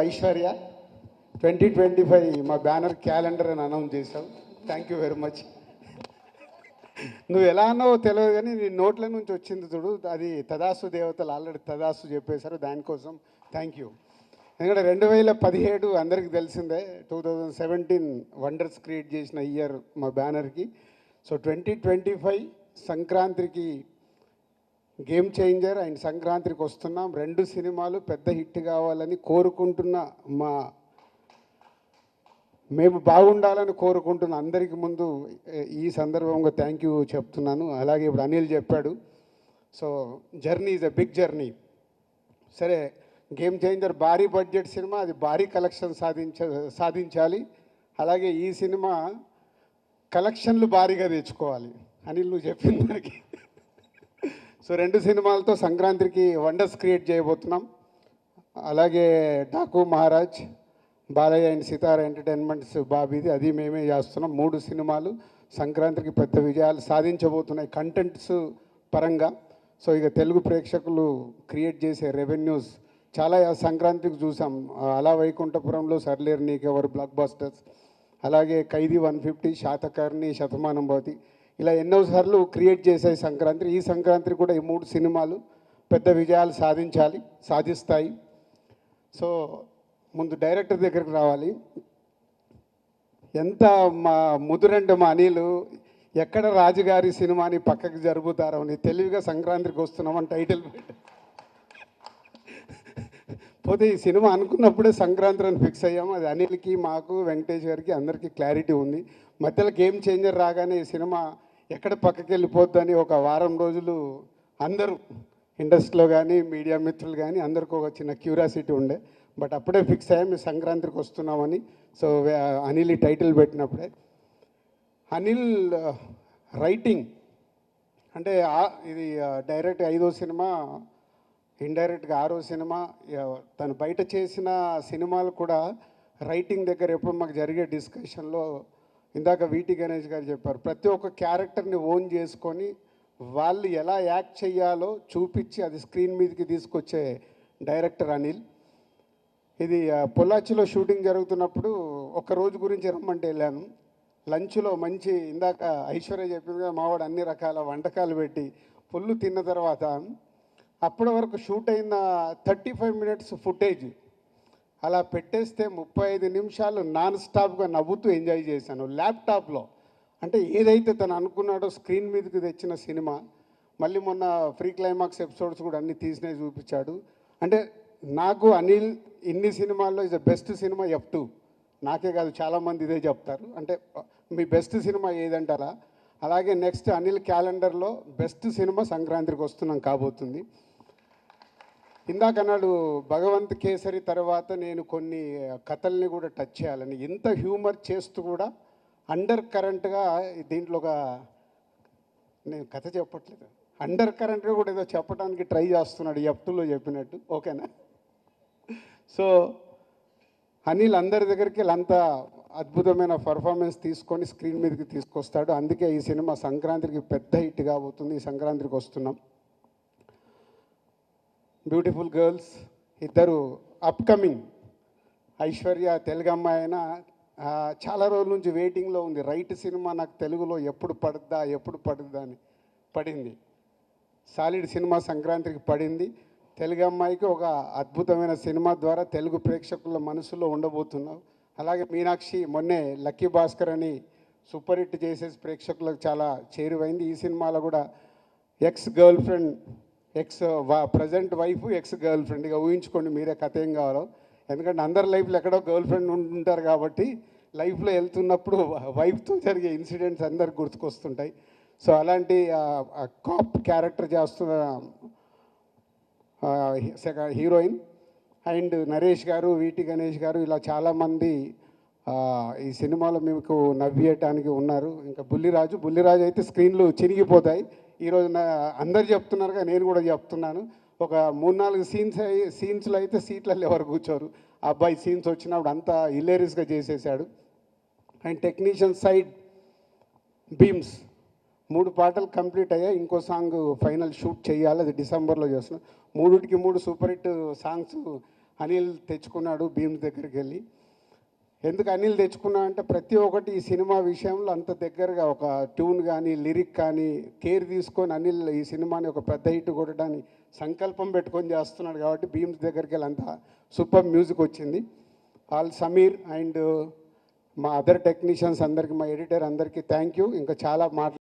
Aishwarya twenty twenty five మా banner calendar అని announce చేసావు థ్యాంక్ యూ వెరీ మచ్ నువ్వు ఎలా అన్నావో తెలియదు కానీ నీ నోట్ల నుంచి వచ్చింది చూడు. అది తదాసు దేవతలు ఆల్రెడీ తదాసు చెప్పేశారు. దానికోసం థ్యాంక్ యూ ఎందుకంటే రెండు వేల పదిహేడు అందరికీ తెలిసిందే two thousand seventeen wonders create చేసిన ఇయర్ మా బ్యానర్కి. సో ట్వంటీ ట్వంటీ ఫైవ్ సంక్రాంతికి గేమ్ చేంజర్ అండ్ సంక్రాంతికి వస్తున్నాం. రెండు సినిమాలు పెద్ద హిట్ కావాలని కోరుకుంటున్న మా మేము బాగుండాలని కోరుకుంటున్న అందరికి ముందు ఈ సందర్భంగా థ్యాంక్ యూ చెప్తున్నాను. అలాగే ఇప్పుడు అనిల్ చెప్పాడు. So journey is a big journey సరే గేమ్ చేంజర్ భారీ బడ్జెట్ సినిమా అది భారీ కలెక్షన్ సాధించ సాధించాలి. అలాగే ఈ సినిమా కలెక్షన్లు భారీగా తెచ్చుకోవాలి. అనిల్ నువ్వు చెప్పిన దానికి సో రెండు సినిమాలతో సంక్రాంతికి వండర్స్ క్రియేట్ చేయబోతున్నాం. అలాగే డాకు మహారాజ్ బాలయ్య అండ్ సితార ఎంటర్టైన్మెంట్స్ బాబీది అది మేమే చేస్తున్నాం. మూడు సినిమాలు సంక్రాంతికి పెద్ద విజయాలు సాధించబోతున్నాయి కంటెంట్స్ పరంగా. సో ఇక తెలుగు ప్రేక్షకులు క్రియేట్ చేసే రెవెన్యూస్ చాలా సంక్రాంతికి చూసాం. అలా వైకుంఠపురంలో సర్లేరు నీకెవరు బ్లాక్ బస్టర్స్ అలాగే ఖైదీ వన్ ఫిఫ్టీ శాతకర్ణి శతమానం భవతి ఇలా ఎన్నోసార్లు క్రియేట్ చేసాయి సంక్రాంతి. ఈ సంక్రాంతి కూడా ఈ మూడు సినిమాలు పెద్ద విజయాలు సాధించాలి సాధిస్తాయి. సో ముందు డైరెక్టర్ దగ్గరికి రావాలి. ఎంత మా ముదురంటే మా అనిలు ఎక్కడ రాజుగారి సినిమాని పక్కకి జరుపుతారో అని తెలివిగా సంక్రాంతికి వస్తున్నామని టైటిల్ పెట్టి పోతే ఈ సినిమా అనుకున్నప్పుడే సంక్రాంతి అని ఫిక్స్ అయ్యాము అది అనిల్కి మాకు వెంకటేష్ గారికి అందరికీ క్లారిటీ ఉంది. మధ్యలో గేమ్ చేంజర్ రాగానే ఈ సినిమా ఎక్కడ పక్కకి వెళ్ళిపోద్దని ఒక వారం రోజులు అందరూ ఇండస్ట్రీలో కానీ మీడియా మిత్రులు కానీ అందరికీ ఒక చిన్న క్యూరియాసిటీ ఉండే. బట్ అప్పుడే ఫిక్స్ అయ్యాం. మేము సంక్రాంతికి వస్తున్నామని. సో అనిల్ ఈ టైటిల్ పెట్టినప్పుడే. అనిల్ uh, రైటింగ్ అంటే ఇది uh, డైరెక్ట్ ఐదో సినిమా ఇండైరెక్ట్గా ఆరో సినిమా తను బయట చేసిన సినిమాలు కూడా రైటింగ్ దగ్గర ఎప్పుడు మాకు జరిగే డిస్కషన్లో ఇందాక వీటి గణేష్ గారు చెప్పారు. ప్రతి ఒక్క క్యారెక్టర్ని ఓన్ చేసుకొని వాళ్ళు ఎలా యాక్ట్ చేయాలో చూపించి అది స్క్రీన్ మీదకి తీసుకొచ్చే డైరెక్టర్ అనిల్. ఇది పొల్లాచిలో షూటింగ్ జరుగుతున్నప్పుడు ఒక రోజు గురించి రమ్మంటే వెళ్ళాను. లంచ్లో మంచి ఇందాక ఐశ్వర్య చెప్పిందిగా మావాడు అన్ని రకాల వంటకాలు పెట్టి పుల్లు తిన్న తర్వాత అప్పటి వరకు షూట్ అయిన థర్టీ ఫైవ్ మినిట్స్ ఫుటేజ్ అలా పెట్టేస్తే ముప్పై ఐదు నిమిషాలు నాన్ స్టాప్గా నవ్వుతూ ఎంజాయ్ చేశాను. ల్యాప్టాప్లో అంటే ఏదైతే తను అనుకున్నాడో స్క్రీన్ మీదకి తెచ్చిన సినిమా మళ్ళీ మొన్న ఫ్రీ క్లైమాక్స్ ఎపిసోడ్స్ కూడా అన్ని తీసినవి చూపించాడు. అంటే నాకు అనిల్ ఇన్ని సినిమాల్లో is the best cinema F two నాకే కాదు చాలామంది ఇదే చెప్తారు. అంటే మీ బెస్ట్ సినిమా ఏదంటారా? అలాగే నెక్స్ట్ అనిల్ క్యాలెండర్లో బెస్ట్ సినిమా సంక్రాంతికి వస్తున్నాం కాబోతుంది. ఇందాక అన్నాడు భగవంత్ కేసరి తర్వాత నేను కొన్ని కథల్ని కూడా టచ్ చేయాలని. ఇంత హ్యూమర్ చేస్తూ కూడా అండర్ కరెంట్గా దీంట్లో ఒక నేను కథ చెప్పట్లేదు. అండర్ కరెంట్గా కూడా ఏదో చెప్పడానికి ట్రై చేస్తున్నాడు ఎఫ్టులో చెప్పినట్టు. ఓకేనా? సో అనిల్ అందరి దగ్గరికి వీళ్ళంతా అద్భుతమైన పర్ఫార్మెన్స్ తీసుకొని స్క్రీన్ మీదకి తీసుకొస్తాడు. అందుకే ఈ సినిమా సంక్రాంతికి పెద్ద హిట్ కాబోతుంది. ఈ సంక్రాంతికి వస్తున్నాం. బ్యూటిఫుల్ గర్ల్స్ ఇద్దరు అప్కమింగ్ ఐశ్వర్య తెలుగు అమ్మాయి అయినా చాలా రోజుల నుంచి వెయిటింగ్లో ఉంది. రైట్ సినిమా నాకు తెలుగులో ఎప్పుడు పడుద్దా ఎప్పుడు పడుద్దా అని పడింది. సాలిడ్ సినిమా సంక్రాంతికి పడింది. తెలుగు అమ్మాయికి ఒక అద్భుతమైన సినిమా ద్వారా తెలుగు ప్రేక్షకుల మనసులో ఉండబోతున్నావు. అలాగే మీనాక్షి మొన్నే లక్కీ భాస్కర్ అని సూపర్ హిట్ చేసే ప్రేక్షకులకు చాలా చేరువైంది. ఈ సినిమాలో కూడా ex girlfriend ex present wife ex girlfriend ఇక ఊహించుకోండి మీరే కథ ఏం కావాలో. ఎందుకంటే అందరి లైఫ్లో ఎక్కడో గర్ల్ ఫ్రెండ్ ఉంటారు కాబట్టి లైఫ్లో వెళ్తున్నప్పుడు వైఫ్తో జరిగే ఇన్సిడెంట్స్ అందరికి గుర్తుకొస్తుంటాయి. సో అలాంటి కాప్ క్యారెక్టర్ చేస్తున్న హీరోయిన్ అండ్ నరేష్ గారు వీటి గణేష్ గారు ఇలా చాలామంది ఈ సినిమాలో మీకు నవ్వేయటానికి ఉన్నారు. ఇంకా బుల్లిరాజు బుల్లిరాజు అయితే స్క్రీన్లు చినిగిపోతాయి. ఈరోజు నా అందరు చెప్తున్నారుగా నేను కూడా చెప్తున్నాను. ఒక మూడు నాలుగు సీన్స్ సీన్స్లో అయితే సీట్లలో ఎవరు కూర్చోరు. అబ్బాయి సీన్స్ వచ్చినప్పుడు అంతా హిలేరియస్గా చేసేసాడు అండ్ టెక్నీషియన్ సైడ్ బీమ్స్. మూడు పాటలు కంప్లీట్ అయ్యాయి. ఇంకో సాంగ్ ఫైనల్ షూట్ చేయాలి. అది డిసెంబర్లో చేస్తున్నాం. మూడుటికి మూడు సూపర్ హిట్ సాంగ్స్ అనిల్ తెచ్చుకున్నాడు భీమ్స్ దగ్గరికి వెళ్ళి. ఎందుకు అనిల్ తెచ్చుకున్నా అంటే ప్రతి ఒక్కటి ఈ సినిమా విషయంలో అంత దగ్గరగా ఒక ట్యూన్ కానీ లిరిక్ కానీ కేర్ తీసుకొని అనిల్ ఈ సినిమాని ఒక పెద్ద హిట్ కొట్టడానికి సంకల్పం పెట్టుకొని చేస్తున్నాడు కాబట్టి భీమ్స్ దగ్గరికి వెళ్ళి అంత సూపర్ మ్యూజిక్ వచ్చింది. ఆల్ సమీర్ అండ్ మా అదర్ టెక్నీషియన్స్ అందరికీ మా ఎడిటర్ అందరికీ థ్యాంక్ యూ ఇంకా చాలా మాట్లా